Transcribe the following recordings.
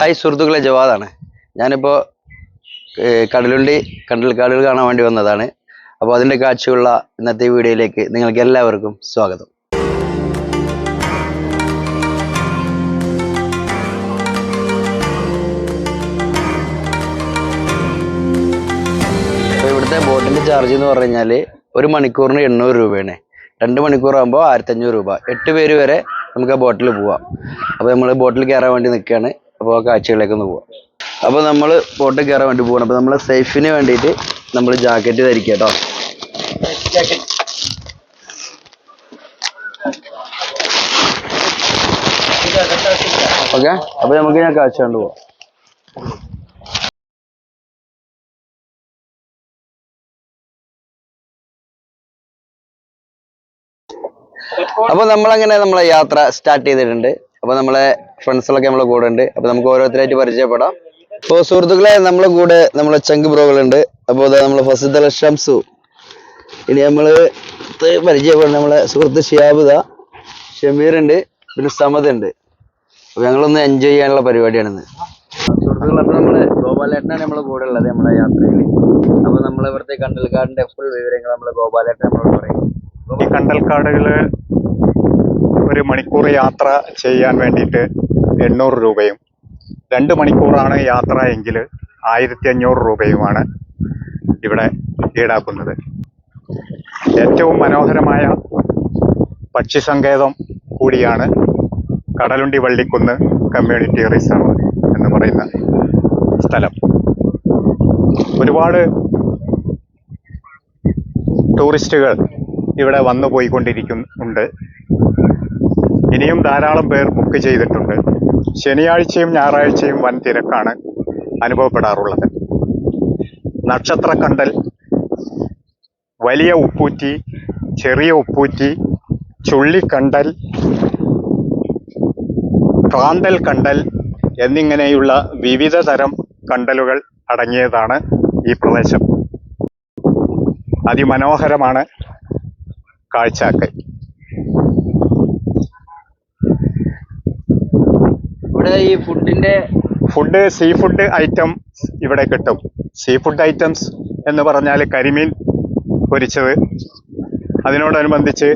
Hi സുഹൃത്തുക്കളെ ജവാദാണ്. ഞാനിപ്പോൾ കടലുണ്ടി കണ്ടൽക്കാടുകൾ കാണാൻ വേണ്ടി വന്നതാണ്. അപ്പോൾ അതിന്റെ കാഴ്ചയുള്ള ഇന്നത്തെ വീഡിയോയിലേക്ക് നിങ്ങൾക്ക് എല്ലാവർക്കും സ്വാഗതം. ഇവിടുത്തെ ബോട്ടിന്റെ ചാർജ് എന്ന് പറഞ്ഞു കഴിഞ്ഞാൽ ഒരു മണിക്കൂറിന് എണ്ണൂറ് രൂപയാണ്. രണ്ട് മണിക്കൂറാകുമ്പോൾ ആയിരത്തഞ്ഞൂറ് രൂപ. എട്ട് പേര് വരെ നമുക്ക് ആ ബോട്ടിൽ പോവാം. അപ്പോൾ നമ്മൾ ബോട്ടിൽ കയറാൻ വേണ്ടി നിൽക്കുകയാണ്. അപ്പോൾ ആ കാഴ്ചകളിലേക്ക് ഒന്ന് പോവാം. അപ്പോൾ നമ്മൾ ബോട്ടിൽ കയറാൻ വേണ്ടി പോകണം അപ്പോൾ നമ്മൾ സേഫിന് വേണ്ടിയിട്ട് നമ്മൾ ജാക്കറ്റ് ധരിക്കുക കേട്ടോ ഓക്കെ അപ്പോൾ നമുക്ക് ഞാൻ കാഴ്ച കണ്ടു പോവാം. അപ്പോൾ നമ്മളങ്ങനെ നമ്മളെ യാത്ര സ്റ്റാർട്ട് ചെയ്തിട്ടുണ്ട്. അപ്പോൾ നമ്മളെ ഫ്രണ്ട്സുകളൊക്കെ നമ്മളെ കൂടെ ഉണ്ട് അപ്പൊ നമുക്ക് ഓരോരുത്തരായിട്ട് പരിചയപ്പെടാം. അപ്പൊ സുഹൃത്തുക്കളെ നമ്മളെ കൂടെ നമ്മളെ ചങ്ക് ബ്രോകളുണ്ട് അപ്പോൾ അതാ നമ്മളെ ഫസിദ് ഷംസു. ഇനി നമ്മൾ പരിചയപ്പെടണം നമ്മളെ സുഹൃത്ത് ഷിയാബുദ ഷമീർ ഉണ്ട്. പിന്നെ സമദ് ഉണ്ട്. അപ്പൊ ഞങ്ങളൊന്ന് എൻജോയ് ചെയ്യാനുള്ള പരിപാടിയാണിന്ന്. സുഹൃത്തുക്കളെ അപ്പൊ നമ്മൾ ഗോപാലേട്ടനാണ് നമ്മളെ കൂടെ ഉള്ളത് നമ്മളെ യാത്രയിൽ അപ്പൊ നമ്മളെ ഇവിടുത്തെ കണ്ടൽക്കാടിന്റെ ഫുൾ വിവരങ്ങൾ നമ്മളെ ഗോപാലേട്ടൻ നമ്മളോട് പറയും. കണ്ടൽക്കാടുകൾ ഒരു മണിക്കൂർ യാത്ര ചെയ്യാൻ വേണ്ടിയിട്ട് എണ്ണൂറ് രൂപയും രണ്ട് മണിക്കൂറാണ് യാത്ര എങ്കിൽ ആയിരത്തി അഞ്ഞൂറ് രൂപയുമാണ് ഇവിടെ ഈടാക്കുന്നത്. ഏറ്റവും മനോഹരമായ പക്ഷി സങ്കേതം കൂടിയാണ് കടലുണ്ടി വള്ളിക്കുന്ന് കമ്മ്യൂണിറ്റി റിസർവ് എന്ന് പറയുന്ന സ്ഥലം. ഒരുപാട് ടൂറിസ്റ്റുകൾ ഇവിടെ വന്നു പോയിക്കൊണ്ടിരിക്കുന്നുണ്ട് ഇനിയും ധാരാളം പേർ ബുക്ക് ചെയ്തിട്ടുണ്ട്. ശനിയാഴ്ചയും ഞായറാഴ്ചയും വൻ തിരക്കാണ് അനുഭവപ്പെടാറുള്ളത്. നക്ഷത്രക്കണ്ടൽ വലിയ ഉപ്പൂറ്റി ചെറിയ ഉപ്പൂറ്റി ചുള്ളിക്കണ്ടൽ കാന്തൽ കണ്ടൽ എന്നിങ്ങനെയുള്ള വിവിധ തരം കണ്ടലുകൾ അടങ്ങിയതാണ് ഈ പ്രദേശം. അതിമനോഹരമാണ് കാഴ്ചാക്കൽ. ഇവിടെ ഈ ഫുഡിന്റെ ഫുഡ് സീ ഫുഡ് ഐറ്റം ഇവിടെ കിട്ടും. സീ ഫുഡ് ഐറ്റംസ് എന്ന് പറഞ്ഞാൽ കരിമീൻ പൊരിച്ചത്. അതിനോടനുബന്ധിച്ച്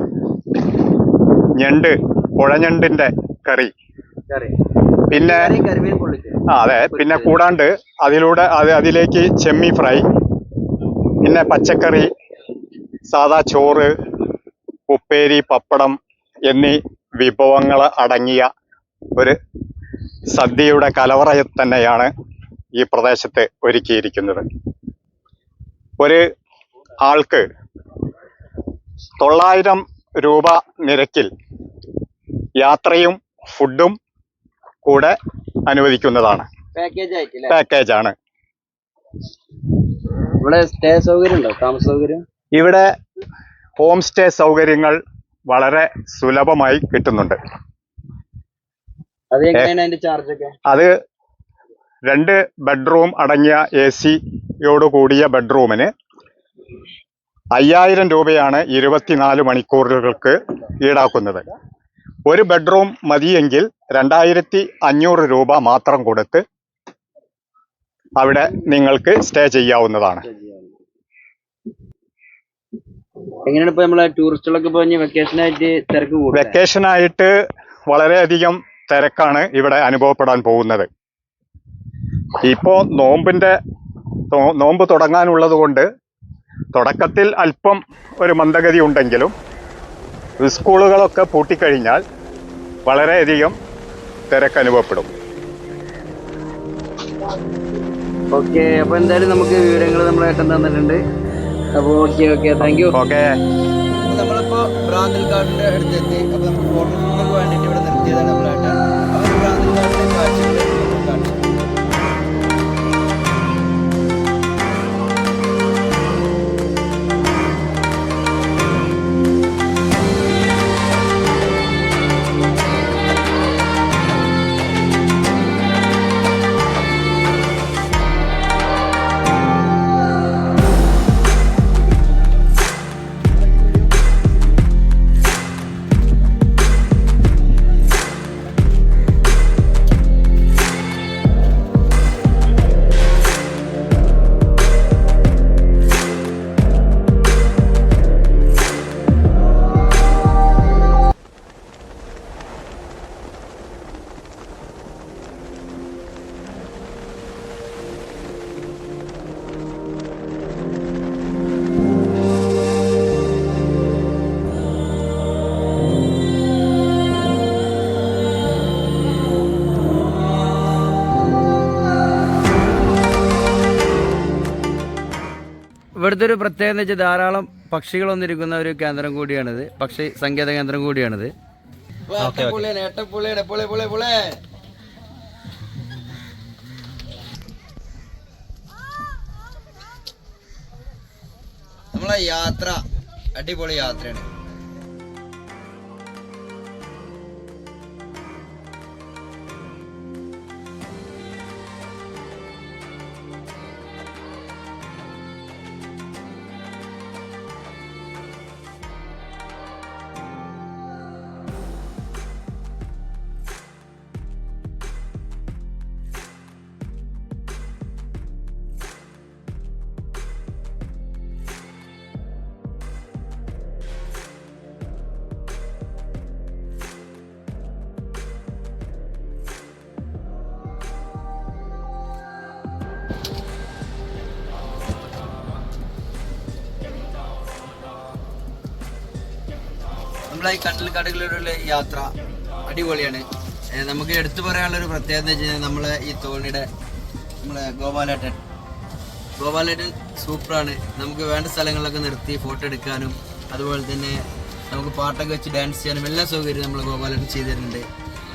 ഞണ്ട് പുഴഞ്ഞണ്ടിന്റെ കറി. കറി. പിന്നെ ആ അതെ. പിന്നെ കൂടാണ്ട് അതിലൂടെ അത് അതിലേക്ക് ചെമ്മി ഫ്രൈ പിന്നെ പച്ചക്കറി സാദാ ചോറ് ഉപ്പേരി പപ്പടം എന്നീ വിഭവങ്ങൾ അടങ്ങിയ ഒരു സദ്യയുടെ കലവറയിൽ തന്നെയാണ് ഈ പ്രദേശത്ത് ഒരുക്കിയിരിക്കുന്നത്. ഒരു ആൾക്ക് തൊള്ളായിരം രൂപ നിരക്കിൽ യാത്രയും ഫുഡും കൂടെ അനുവദിക്കുന്നതാണ്. പാക്കേജാണ് ഇവിടെ സ്റ്റേ സൗകര്യം ഉണ്ടോ താമസ സൗകര്യം? ഇവിടെ ഹോം സ്റ്റേ സൗകര്യങ്ങൾ വളരെ സുലഭമായി കിട്ടുന്നുണ്ട്. അത് രണ്ട് ബെഡ്റൂം അടങ്ങിയ എ സിയോട് കൂടിയ ബെഡ്റൂമിന് അയ്യായിരം രൂപയാണ് ഇരുപത്തിനാല് മണിക്കൂറുകൾക്ക് ഈടാക്കുന്നത്. ഒരു ബെഡ്റൂം മതിയെങ്കിൽ രണ്ടായിരത്തി അഞ്ഞൂറ് രൂപ മാത്രം കൊടുത്ത് അവിടെ നിങ്ങൾക്ക് സ്റ്റേ ചെയ്യാവുന്നതാണ്. എങ്ങനെയാണ് ഇപ്പൊ നമ്മളെ ടൂറിസ്റ്റുകളൊക്കെ തിരക്ക് കൂടുതൽ വെക്കേഷനായിട്ട് വളരെയധികം തിരക്കാണ് ഇവിടെ അനുഭവപ്പെടാൻ പോകുന്നത്. ഇപ്പോൾ നോമ്പിന്റെ നോമ്പ് തുടങ്ങാനുള്ളത് കൊണ്ട് തുടക്കത്തിൽ അല്പം ഒരു മന്ദഗതി ഉണ്ടെങ്കിലും സ്കൂളുകളൊക്കെ പൂട്ടിക്കഴിഞ്ഞാൽ വളരെയധികം തിരക്ക് അനുഭവപ്പെടും ഓക്കെ അപ്പൊ എന്തായാലും നമുക്ക് വിവരങ്ങൾ നമ്മളെ ഏട്ടൻ തന്നിട്ടുണ്ട്. അപ്പൊ okay okay. Thank you okay. നമ്മളിപ്പോ ഭ്രാന്തൽക്കാടിന്റെ അടുത്തെത്തി. അപ്പൊ നമുക്ക് ഫോട്ടോഷൂട്ടിനൊക്കെ വേണ്ടിട്ട് ഇവിടെ നിർത്തിയതാണ് നമ്മളായിട്ട്. അപ്പൊ ഭ്രാന്തൽക്കാടിന്റെ കാഴ്ചകൾ ഇവിടുത്തെ ഒരു പ്രത്യേകത വെച്ചാൽ ധാരാളം പക്ഷികൾ വന്നിരിക്കുന്ന ഒരു കേന്ദ്രം കൂടിയാണിത്. പക്ഷി സങ്കേത കേന്ദ്രം കൂടിയാണിത്. നമ്മളെ യാത്ര അടിപൊളി യാത്രയാണ്. നമ്മളെ ഈ കണ്ടൽ കടകളിലുള്ള യാത്ര അടിപൊളിയാണ്. നമുക്ക് എടുത്തു പറയാനുള്ള ഒരു പ്രത്യേകത എന്ന് വെച്ച് കഴിഞ്ഞാൽ നമ്മളെ ഈ തോണിയുടെ നമ്മളെ ഗോപാലേട്ടൻ. ഗോപാലേട്ടൻ സൂപ്പറാണ്. നമുക്ക് വേണ്ട സ്ഥലങ്ങളിലൊക്കെ നിർത്തി ഫോട്ടോ എടുക്കാനും അതുപോലെ തന്നെ നമുക്ക് പാട്ടൊക്കെ വെച്ച് ഡാൻസ് ചെയ്യാനും എല്ലാ സൗകര്യവും നമ്മൾ ഗോപാലേട്ടൻ ചെയ്തു തരുന്നുണ്ട്.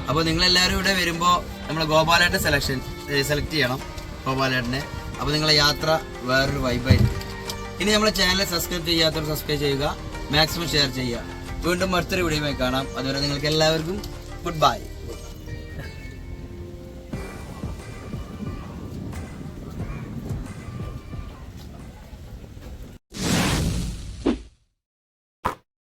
അപ്പോൾ നിങ്ങളെല്ലാവരും ഇവിടെ വരുമ്പോൾ നമ്മൾ ഗോപാലേട്ടൻ സെലക്ഷൻ സെലക്ട് ചെയ്യണം ഗോപാലേട്ടനെ. അപ്പോൾ നിങ്ങളെ യാത്ര വേറൊരു വൈബായിരിക്കും ഇനി നമ്മളെ ചാനൽ സബ്സ്ക്രൈബ് ചെയ്യാത്തവർ സബ്സ്ക്രൈബ് ചെയ്യുക മാക്സിമം ഷെയർ ചെയ്യുക. വീണ്ടും മറ്റൊരു വീഡിയോയുമായി കാണാം. അതുവരെ നിങ്ങൾക്ക് എല്ലാവർക്കും ഗുഡ് ബൈ